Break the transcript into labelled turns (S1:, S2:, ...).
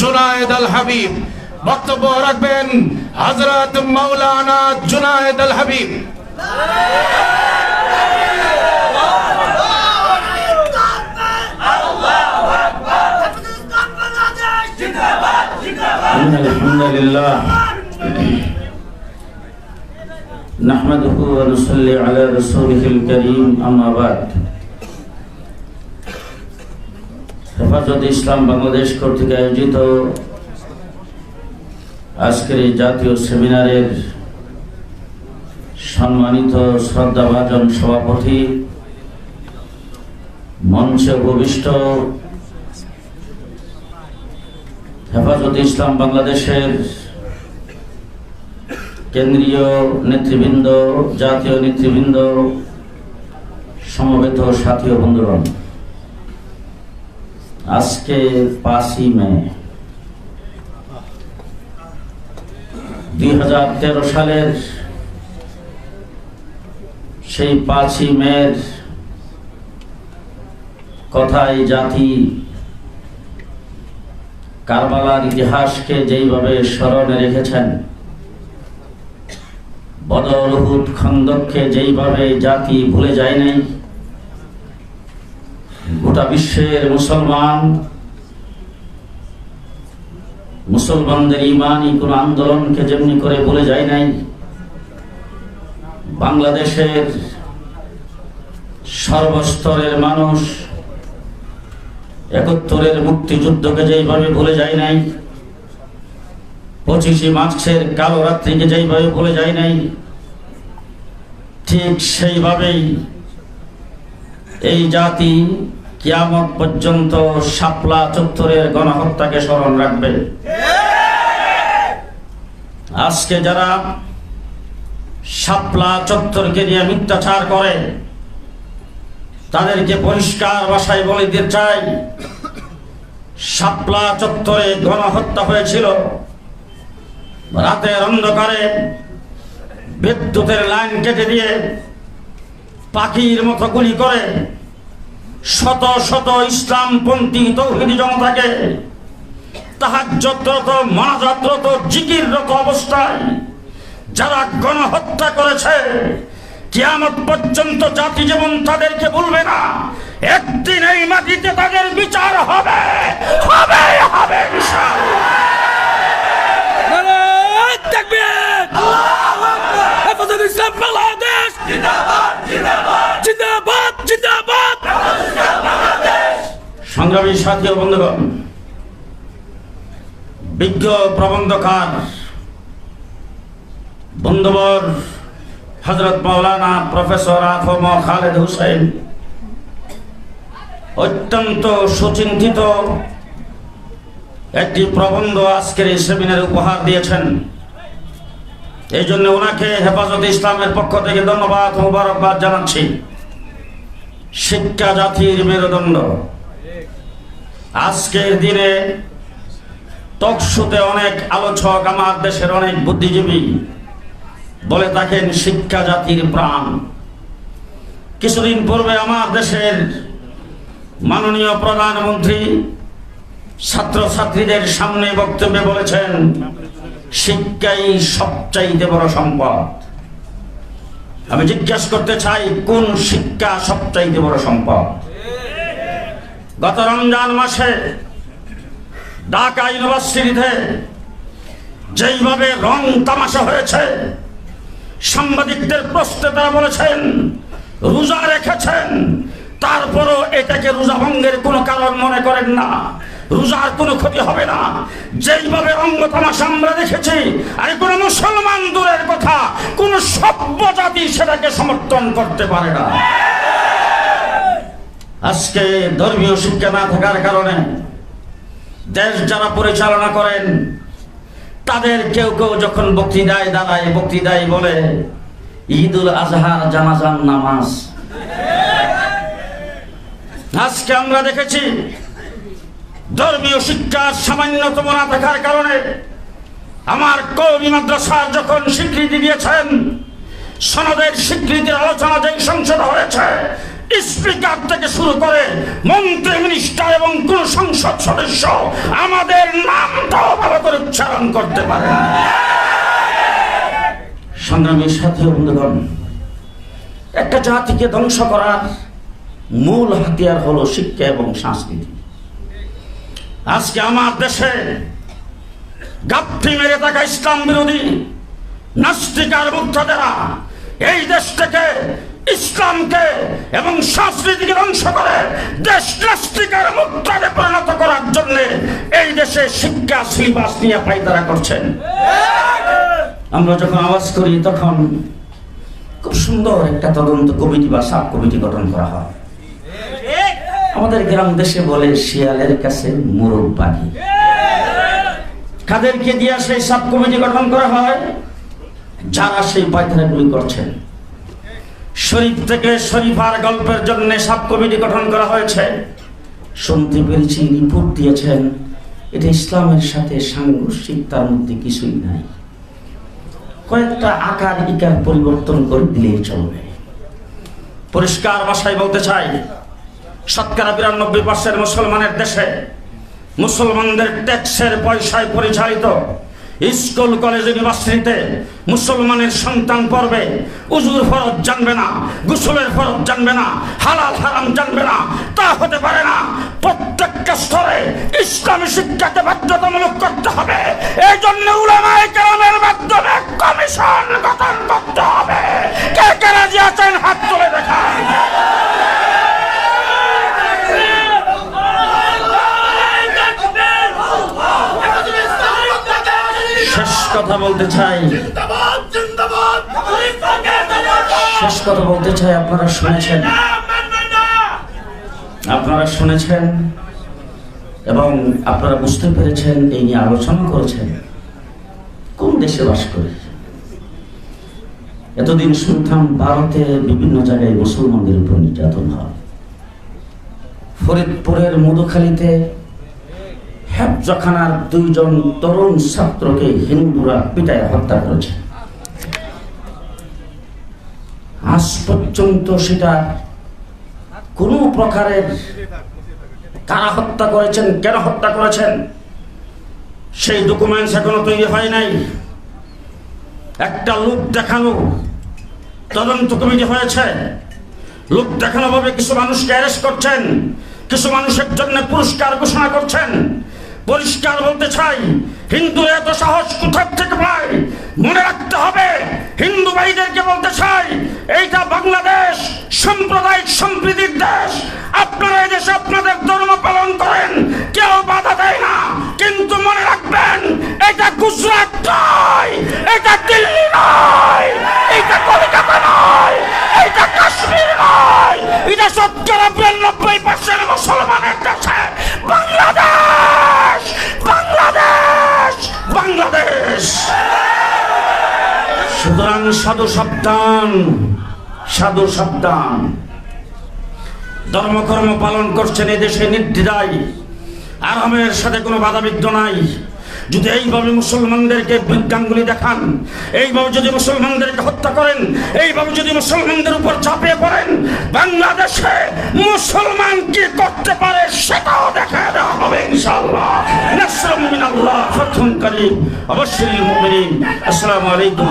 S1: জুনায়েদ আল হাবিব বক্তব্য রাখবেন হযরত মাওলানা জুনায়েদ আল হাবিব
S2: إن الحمد لله نحمده ونصلي على رسوله الكريم أما بعد হেফাজত ইসলাম বাংলাদেশ কর্তৃক আয়োজিত আজকের এই জাতীয় সেমিনারের সম্মানিত শ্রদ্ধাভাজন সভাপতি, মঞ্চে উপবিষ্ট হেফাজত ইসলাম বাংলাদেশের কেন্দ্রীয় নেতৃবৃন্দ, জাতীয় নেতৃবৃন্দ, সমবেত সাথী ও বন্ধুগণ। আজকে পাঁচই মে, দুই হাজার তেরো সালের সেই পাঁচই মের কথাই জাতি কারবালার ইতিহাসকে যেইভাবে স্মরণে রেখেছেন, বদর উহুদ খন্দককে যেইভাবে জাতি ভুলে যায় নাই গোটা বিশ্বের মুসলমান, মুসলমানদের ইমানই কোন আন্দোলনকে যেমনি করে ভুলে যায় নাই, বাংলাদেশের সর্বস্তরের মানুষ একাত্তরের মুক্তিযুদ্ধকে যেইভাবে ভুলে যায় নাই, পঁচিশে মার্চের কালো রাত্রিকে যেইভাবে ভুলে যায় নাই, ঠিক সেইভাবেই এই জাতি কিয়ামত পর্যন্ত শাপলা চত্বরের গণহত্যাকে স্মরণ রাখবে। আজকে যারা শাপলা চত্বরকে নিয়ে মিথ্যাচার করে, তাদেরকে পরিষ্কার ভাষায় বলে দিতে চাই, শাপলা চত্বরে গণহত্যা হয়েছিল। রাতের অন্ধকারে বিদ্যুতের লাইন কেটে দিয়ে পাখির মতো গুলি করে শত শত ইসলামপন্থী তৌহিদি জনতাকে তাহাজ্জতরত, মানাজাতরত, জিকিররত অবস্থায় যারা গণহত্যা করেছে, কিয়ামত পর্যন্ত জাতি যেমন তাদেরকে বলবে না একদিন এই মাটিতে তাদের বিচার হবে হবে হবে, ইনশাআল্লাহ।
S3: নারায় তাকবীর হেফাজত ইসলাম বাংলাদেশ জিন্দাবাদ জিন্দাবাদ
S2: সংগ্রামী সাথী বন্ধুগণ, বিজ্ঞ প্রবন্ধকার বন্ধুবর হজরত মৌলানা প্রফেসর আফম খালেদ হুসেন অত্যন্ত সুচিন্তিত একটি প্রবন্ধ আজকের এই সেমিনারে উপহার দিয়েছেন। এই জন্য ওনাকে হেফাজত ইসলামের পক্ষ থেকে ধন্যবাদ, মুবারকবাদ জানাচ্ছি। শিক্ষা জাতির মেরুদণ্ড। আজকের দিনে টকশোতে অনেক আলোচক আমার দেশের অনেক বুদ্ধিজীবী বলে থাকেন, শিক্ষা জাতির প্রাণ। কিছুদিন পূর্বে আমার দেশের মাননীয় প্রধানমন্ত্রী ছাত্রছাত্রীদের সামনে বক্তব্যে বলেছেন, শিক্ষাই সবচাইতে বড় সম্পদ। আমি জিজ্ঞাসা করতে চাই, কোন শিক্ষা সবচাইতে বড় সম্পদ? গত রমজান মাসে ঢাকা ইউনিভার্সিটিতে যেইভাবে রং তামাশা হয়েছে, সাংবাদিকদের প্রশ্নে তারা বলেছেন, রোজা রেখেছেন, তারপরও এটাকে রোজা ভঙ্গের কোনো কারণ মনে করেন না। রোজার কোনো ক্ষতি হবে না। যেইভাবে অঙ্গ তামাশা আমরা দেখেছি, আর কোন মুসলমান দূরের কথা, কোন সভ্য জাতি সেটাকে সমর্থন করতে পারে না। আজকে ধর্মীয় শিক্ষা না থাকার কারণে দেশ যারা পরিচালনা করেন, তাদের কেউ কেউ যখন বক্তৃতায় দাঁড়ায়, বক্তৃতায় বলে, ঈদুল আজহার জানাজান নামাজ। আজকে আমরা দেখেছি, ধর্মীয় শিক্ষার সামান্যতম না থাকার কারণে আমার কৌমি মাদ্রাসার যখন স্বীকৃতি দিয়েছেন, সনদের স্বীকৃতির আলোচনা যেই সংসদ হয়েছে স্পিকার থেকে শুরু করে মন্ত্রী মিনিস্টার এবং কোন সংসদ সদস্য আমাদের নামটাও ভালো করে উচ্চারণ করতে পারে। সংগ্রামের সাথে বন্ধুগণ, একটা জাতিকে ধ্বংস করার মূল হাতিয়ার হলো শিক্ষা এবং সংস্কৃতি। আজকে আমার দেশে গাপ্পি মেরে থাকা ইসলাম বিরোধী নাস্তিকার মুক্তাদেরা এই দেশ থেকে ইসলামকে এবং সংস্কৃতিকে ধ্বংস করে দেশ নাস্তিকার মুক্তাদে পরিণত করার জন্য এই দেশে শিক্ষা সিলেবাস নিয়ে পাইতারা করছেন। আমরা যখন আওয়াজ করি, তখন খুব সুন্দর একটা তদন্ত কমিটি বা সাব কমিটি গঠন করা হয়। আমাদের গ্রাম দেশে বলে, শিয়ালের কাছে মোরগ পাখি কাদেরকে দিয়ে সেই সাব কমিটি গঠন করা হয়? যারা সেই পায়খানাগুলি করছেন। শরীফ থেকে শরীফার গল্পের জন্য সাব কমিটি গঠন করা হয়েছে। শুনতে পেরেছি রিপোর্ট দিয়েছেন। এটা ইসলামের সাথে সাংঘর্ষিক, তার মধ্যে কিছুই নাই। কয়েকটা আকার ইকার পরিবর্তন করে দিলেই চলবে। পরিষ্কার ভাষায় বলতে চাই, শতকরা বিরানব্বই পার্সেন্ট মুসলমানের দেশে মুসলমানদের ট্যাক্সের পয়সায় পরিচালিত স্কুল, কলেজ, ইউনিভার্সিটিতে মুসলমানের সন্তান পড়বে, উজুর ফরজ জানবে না, গুসলের ফরজ জানবে না, হালাল, হারাম জানবে না, তা হতে পারে না। প্রত্যেকটা স্তরে ইসলামী শিক্ষাকে বাধ্যতামূলক করতে হবে। এই জন্য উলামায়ে কেরামের মাধ্যমে কমিশন গঠন করতে হবে। কে কে রাজি আছেন? হাত তুলে দেখান। কথা বলতে চাই। শেষ কথা বলতে চাই আপনারা শুনেছেন? আপনারা শুনেছেন? এবং আপনারা বুঝতে পেরেছেন এই নিয়ে আলোচনা করেছেন। কোন দেশে বাস করে? এতদিন শুনতাম ভারতে বিভিন্ন জায়গায় মুসলমানদের উপর নির্যাতন হয়। ফরিদপুরের মধুখালীতে হেফজখানার দুইজন তরুণ ছাত্রকে হিন্দুরা পিটায় হত্যা করেছে। আজ পর্যন্ত সেটা কোনো প্রকারের কারা হত্যা করেছেন, কেন হত্যা করেছেন, সেই ডকুমেন্টস এখনও তৈরি হয় নাই। একটা লোক দেখানো তদন্ত কমিটি হয়েছে। লোক দেখানো ভাবে কিছু মানুষকে অ্যারেস্ট করছেন, কিছু মানুষের জন্য পুরস্কার ঘোষণা করছেন। পরিষ্কার বলতে চাই, হিন্দু এত সাহস কোথার থেকে পায়? মনে রাখতে হবে, হিন্দু ভাইদেরকে বলতে চাই, এইটা বাংলাদেশ, সাম্প্রদায়িক সম্প্রীতির দেশ। আপনারা এই দেশে আপনাদের ধর্ম পালন করেন, কেউ বাধা দেয় না। কিন্তু মনে রাখবেন, এটা গুজরাট নয়, এটা দিল্লি নয়, এটা কলকাতা নয়, এটা কাশ্মীর নয়, এটা শতকরা বিরানব্বই পার্সেন্ট মুসলমানের দেশে। বাংলাদেশ! সুতরাং সাধু সাবধান সাধু সাবধান। ধর্মকর্ম পালন করছেন এদেশে নির্দিদায় আরামের সাথে কোনো বাধাবিঘ্ন নাই। যদি এইভাবে মুসলমানদেরকে বিজ্ঞানগুলি দেখান, এইভাবে যদি মুসলমানদেরকে হত্যা করেন, এইভাবে যদি মুসলমানদের উপর চাপিয়ে পড়েন, বাংলাদেশে মুসলমান কি করতে পারে সেটাও দেখা দেওয়া হবে ইনশাআল্লাহ। অবশ্যই আসসালামু আলাইকুম।